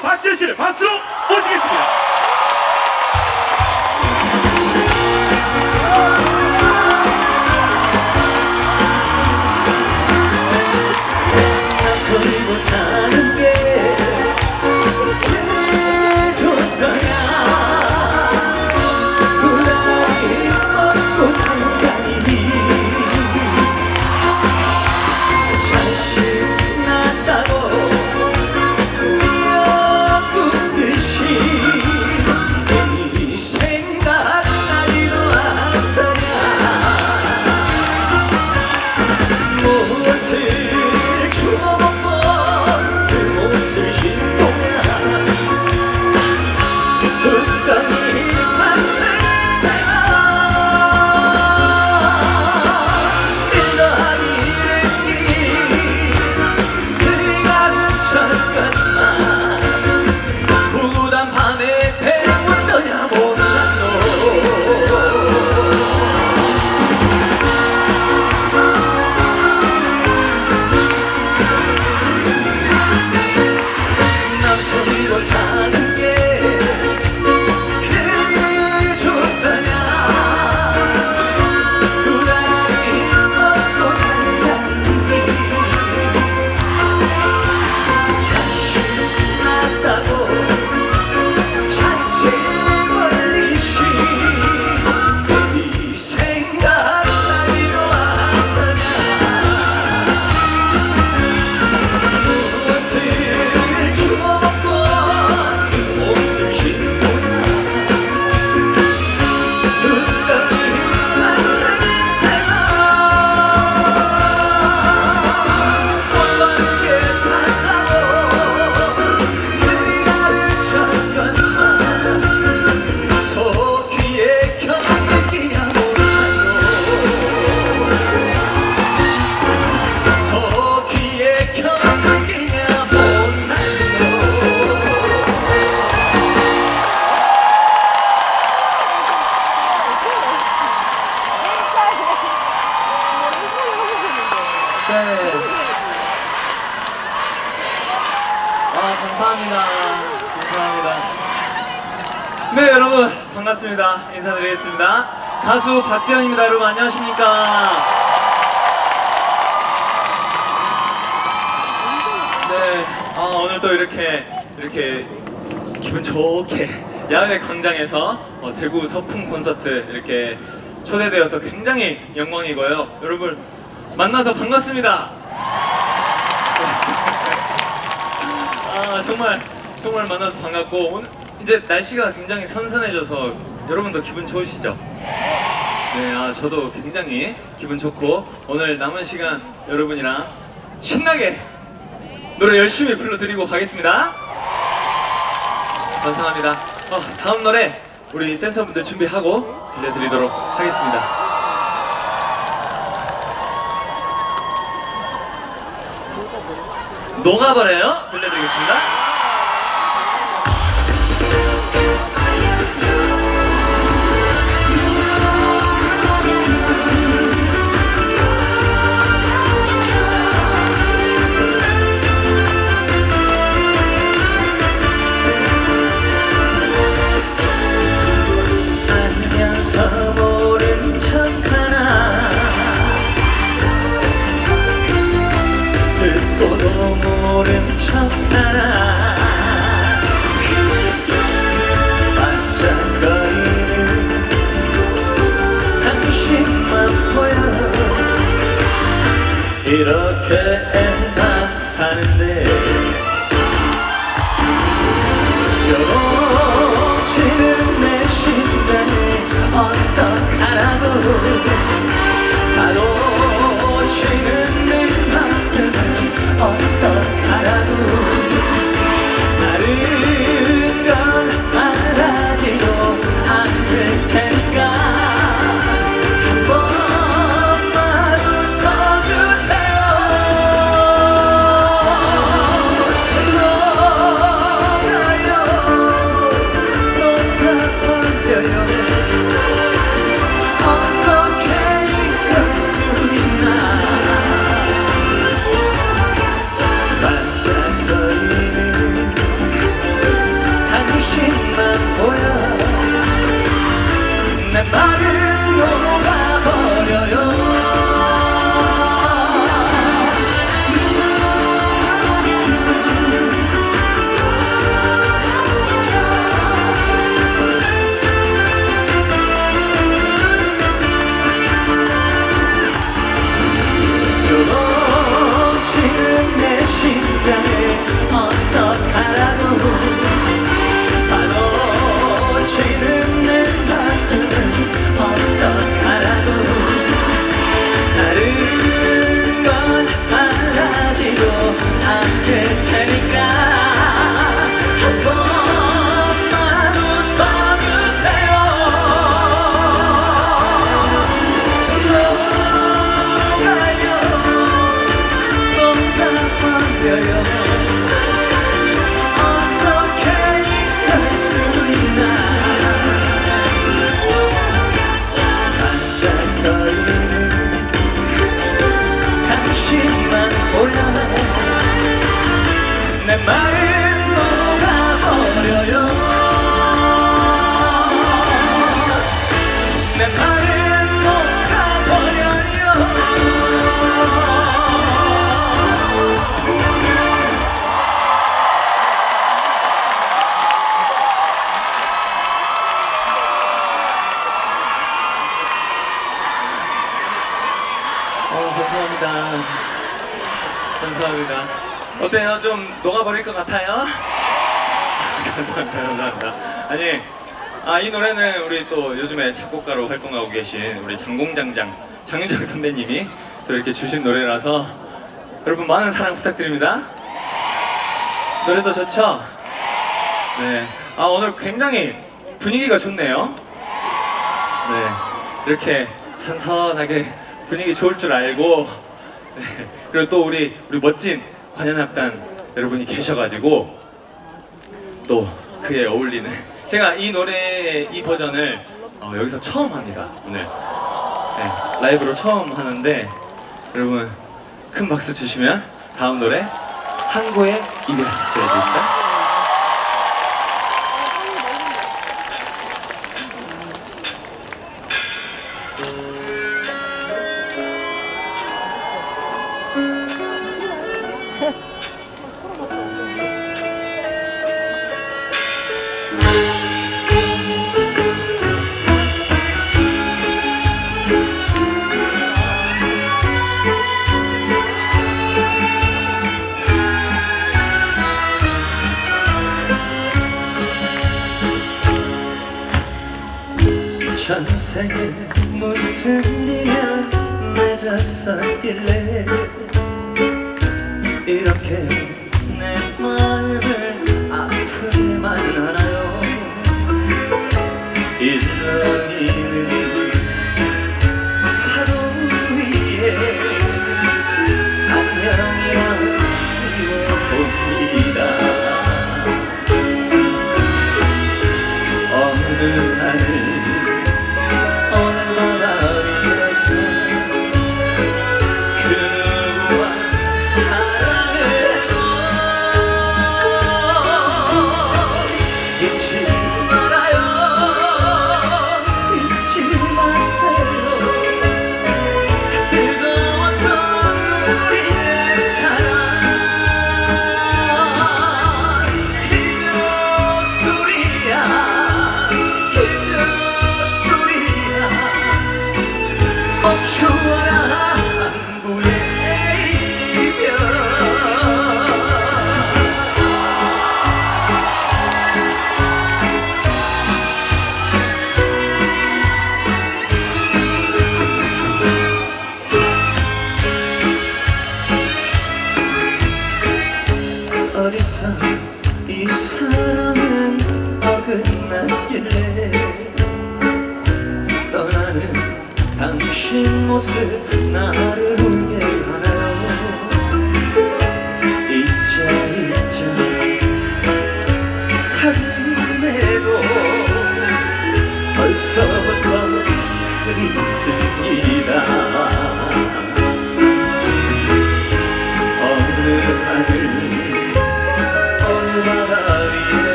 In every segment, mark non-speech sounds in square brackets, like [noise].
박지현 씨를 박수로 모시겠습니다. 반갑습니다. 인사드리겠습니다. 가수 박지현입니다. 여러분, 안녕하십니까? 네, 아, 오늘 또 이렇게, 이렇게 기분 좋게 야외 광장에서 어, 대구 서풍 콘서트 이렇게 초대되어서 굉장히 영광이고요. 여러분, 만나서 반갑습니다. 아 정말 정말 만나서 반갑고 오늘 이제 날씨가 굉장히 선선해져서 여러분도 기분 좋으시죠? 네, 아 저도 굉장히 기분 좋고 오늘 남은 시간 여러분이랑 신나게 노래 열심히 불러드리고 가겠습니다. 감사합니다. 어, 다음 노래 우리 댄서분들 준비하고 들려드리도록 하겠습니다. 녹아버려요. 들려드리겠습니다. 좀 녹아버릴 것 같아요? [laughs] 감사합니다, 감사합니다. 아니, 아, 이 노래는 우리 또 요즘에 작곡가로 활동하고 계신 우리 장공장장, 장윤정 선배님이 또 이렇게 주신 노래라서 여러분 많은 사랑 부탁드립니다. 노래도 좋죠? 네. 아, 오늘 굉장히 분위기가 좋네요. 네. 이렇게 선선하게 분위기 좋을 줄 알고, 네. 그리고 또 우리, 우리 멋진 관현악단 여러분이 계셔가지고, 또 그에 어울리는. 제가 이 노래, 이 버전을 어, 여기서 처음 합니다, 오늘. 네. 라이브로 처음 하는데, 여러분, 큰 박수 주시면 다음 노래, 항구의 이별 들려드릴까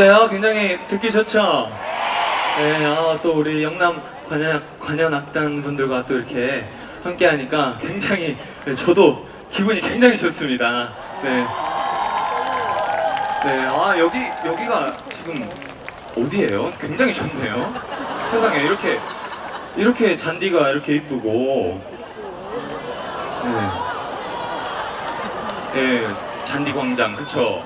어때요? 굉장히 듣기 좋죠? 네, 아, 또 우리 영남 관현, 관현 악단 분들과 또 이렇게 함께 하니까 굉장히, 네, 저도 기분이 굉장히 좋습니다. 네. 네, 아, 여기, 여기가 지금 어디예요? 굉장히 좋네요. 세상에, 이렇게, 이렇게 잔디가 이렇게 이쁘고, 네. 예, 잔디 광장, 그쵸?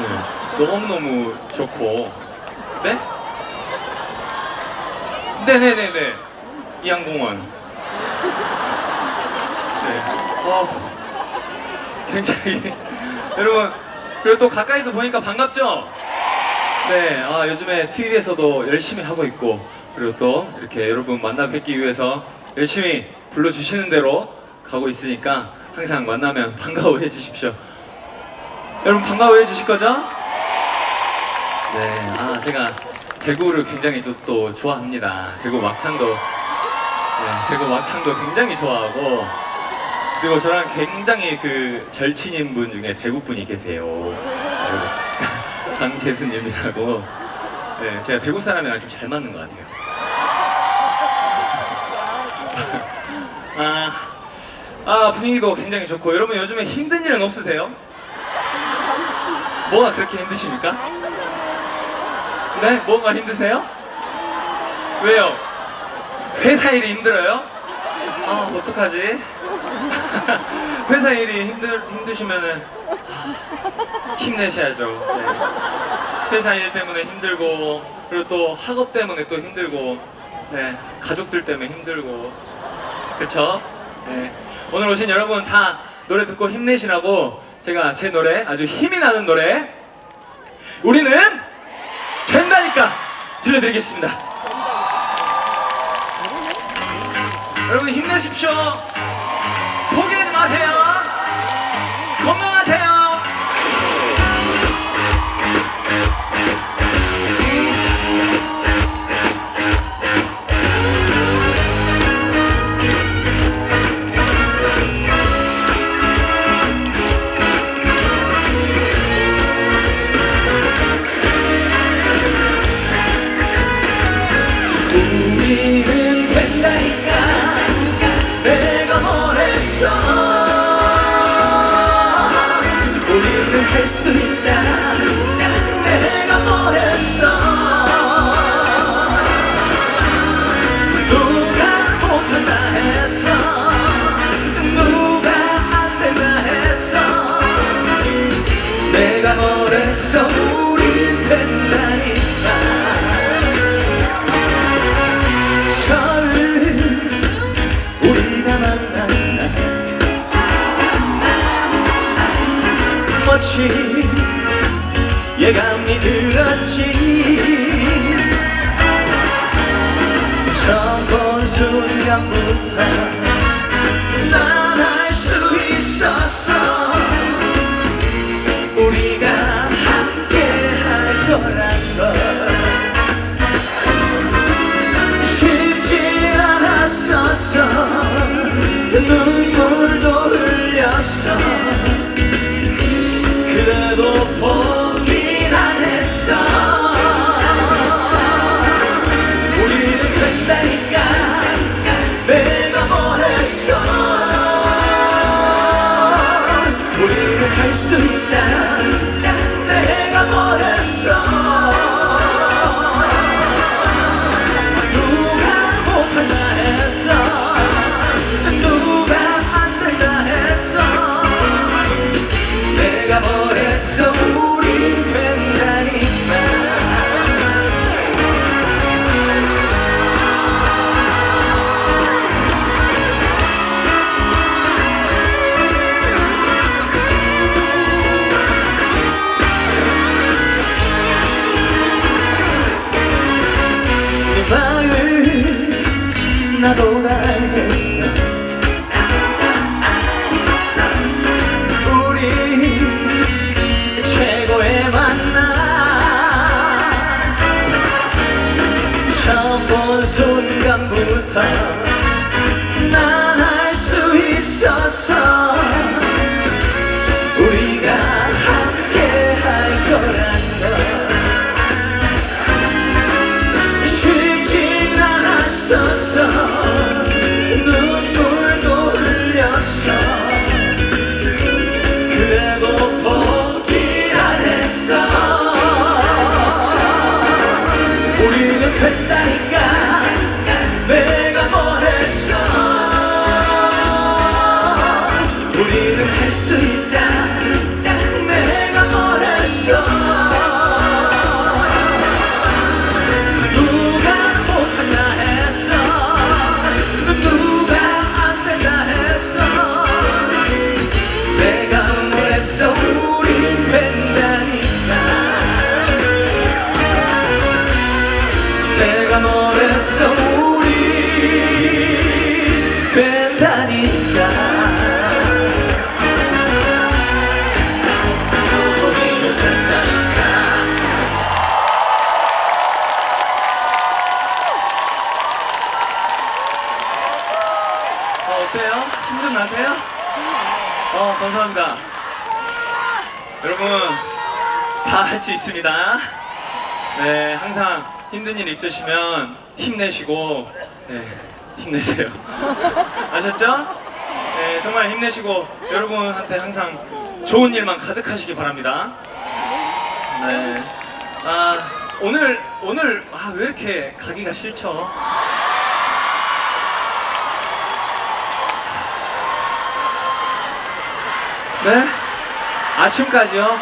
네, 너무너무 좋고, 네? 네네네네. 이 항공원. 네. 어, 굉장히 [laughs] 여러분 그리고 또 가까이서 보니까 반갑죠? 네. 아 요즘에 TV에서도 열심히 하고 있고 그리고 또 이렇게 여러분 만나 뵙기 위해서 열심히 불러주시는 대로 가고 있으니까 항상 만나면 [laughs] 반가워해 주십시오. 여러분 반가워해 주실 거죠? 네. 아 제가 대구를 굉장히 또, 또 좋아합니다. 대구 막창도 네, 대구 막창도 굉장히 좋아하고 그리고 저랑 굉장히 그 절친인 분 중에 대구 분이 계세요. 네, [laughs] 강재수님이라고. 네, 제가 대구 사람이랑 좀 잘 맞는 것 같아요. [laughs] 아, 아 분위기도 굉장히 좋고 여러분 요즘에 힘든 일은 없으세요? 뭐가 그렇게 힘드십니까? 네? 뭐가 힘드세요? 왜요? 회사 일이 힘들어요? 아 어떡하지? [laughs] 회사 일이 힘들 힘드시면은 아, 힘내셔야죠. 네. 회사 일 때문에 힘들고 그리고 또 학업 때문에 또 힘들고 네. 가족들 때문에 힘들고 그렇죠? 네. 오늘 오신 여러분 다 노래 듣고 힘내시라고 제가 제 노래 아주 힘이 나는 노래 우리는 된다니까 들려드리겠습니다. 여러분 힘내십시오. 포기하지 마세요. 멋진 예감이 들었지. 처음 본 순간부터 어때요? 힘좀 나세요? 어, 감사합니다. 여러분, 다 할 수 있습니다. 네, 항상 힘든 일 있으시면 힘내시고, 네, 힘내세요. [laughs] 아셨죠? 네, 정말 힘내시고, 여러분한테 항상 좋은 일만 가득하시기 바랍니다. 네. 아, 오늘, 오늘, 아, 왜 이렇게 가기가 싫죠? 네? 아침까지요?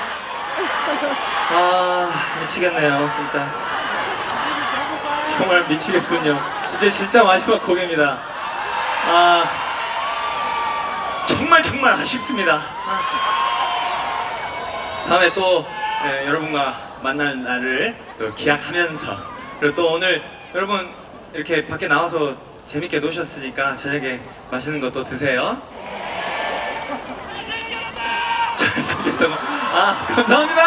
아, 미치겠네요, 진짜. 정말 미치겠군요. 이제 진짜 마지막 곡입니다. 아, 정말 정말 아쉽습니다. 아. 다음에 또 예, 여러분과 만날 날을 또 기약하면서 그리고 또 오늘 여러분 이렇게 밖에 나와서 재밌게 노셨으니까 저녁에 맛있는 것도 드세요. 잘생겼다고. 아, 감사합니다!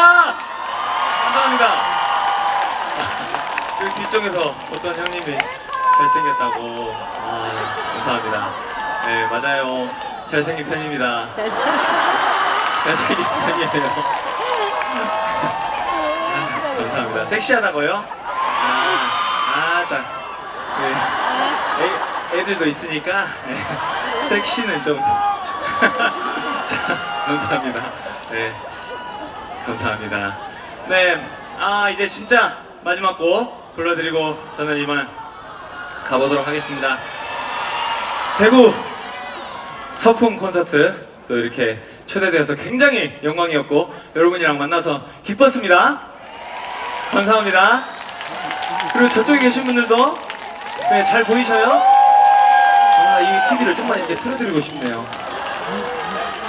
감사합니다! 아, 저기 뒤쪽에서 어떤 형님이 잘생겼다고. 아, 감사합니다. 네, 맞아요. 잘생긴 편입니다. 잘생긴 편이에요. 아, 감사합니다. 섹시하다고요? 아, 아, 딱. 네. 애, 애들도 있으니까, 네. 섹시는 좀. [laughs] 자, 감사합니다. 네. 감사합니다. 네. 아, 이제 진짜 마지막 곡 불러드리고 저는 이만 가보도록 하겠습니다. 대구 서쿵 콘서트 또 이렇게 초대되어서 굉장히 영광이었고 여러분이랑 만나서 기뻤습니다. 감사합니다. 그리고 저쪽에 계신 분들도 네, 잘 보이셔요? 아, 이 TV를 좀만 이렇게 틀어드리고 싶네요.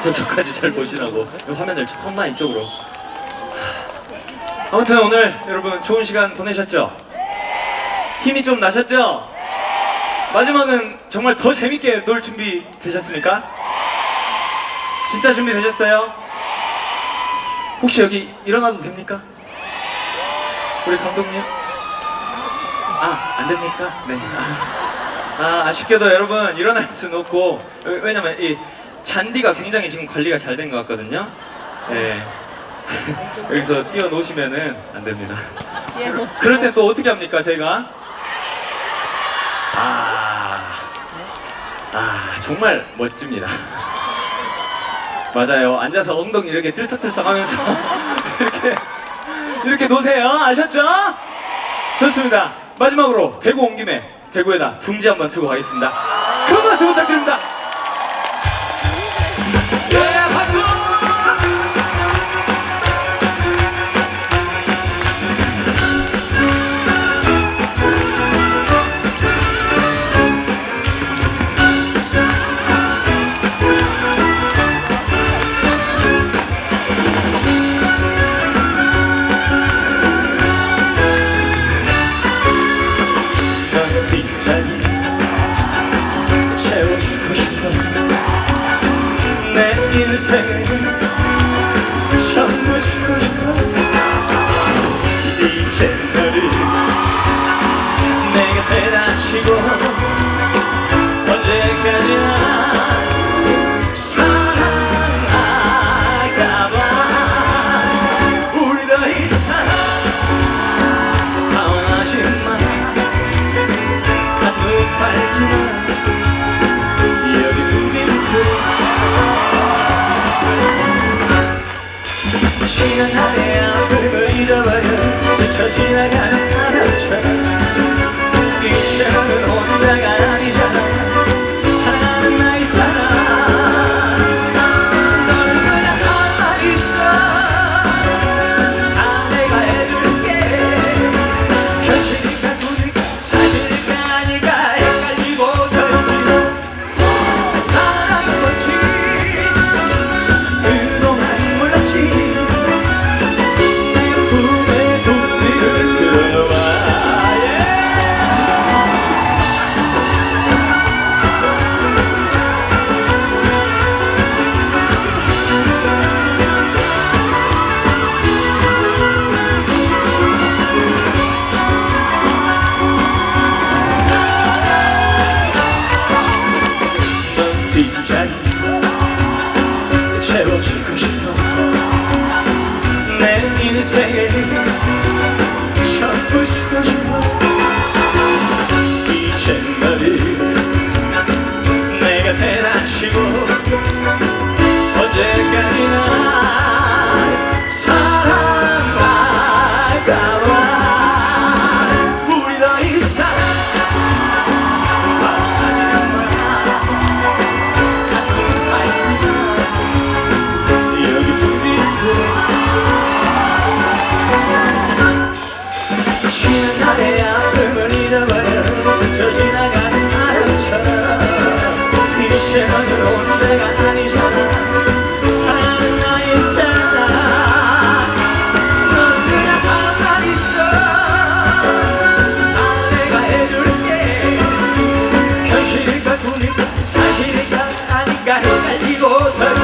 저쪽까지 잘 보시라고 이 화면을 조금만 이쪽으로 아무튼 오늘 여러분 좋은 시간 보내셨죠? 힘이 좀 나셨죠? 마지막은 정말 더 재밌게 놀 준비 되셨습니까? 진짜 준비 되셨어요? 혹시 여기 일어나도 됩니까? 우리 감독님? 아, 안 됩니까? 네. 아, 아, 아쉽게도 여러분 일어날 수는 없고 왜냐면 이 잔디가 굉장히 지금 관리가 잘 된 것 같거든요. 네. [laughs] 여기서 뛰어 놓으시면은 안 됩니다. 그럴 땐 또 어떻게 합니까, 저희가? 아, 아, 정말 멋집니다. 맞아요. 앉아서 엉덩이 이렇게 들썩들썩 하면서 [laughs] 이렇게, 이렇게 놓으세요. 아셨죠? 좋습니다. 마지막으로 대구 온 김에 대구에다 둥지 한번 트고 가겠습니다. 큰 박수 부탁드립니다. 내가 아니잖아. 사랑은 나의 사랑. 넌 그냥 가만 있어. 아 내가 해줄게. 현실일까 꿈일까 사실일까 아닌가 헷갈리고 서.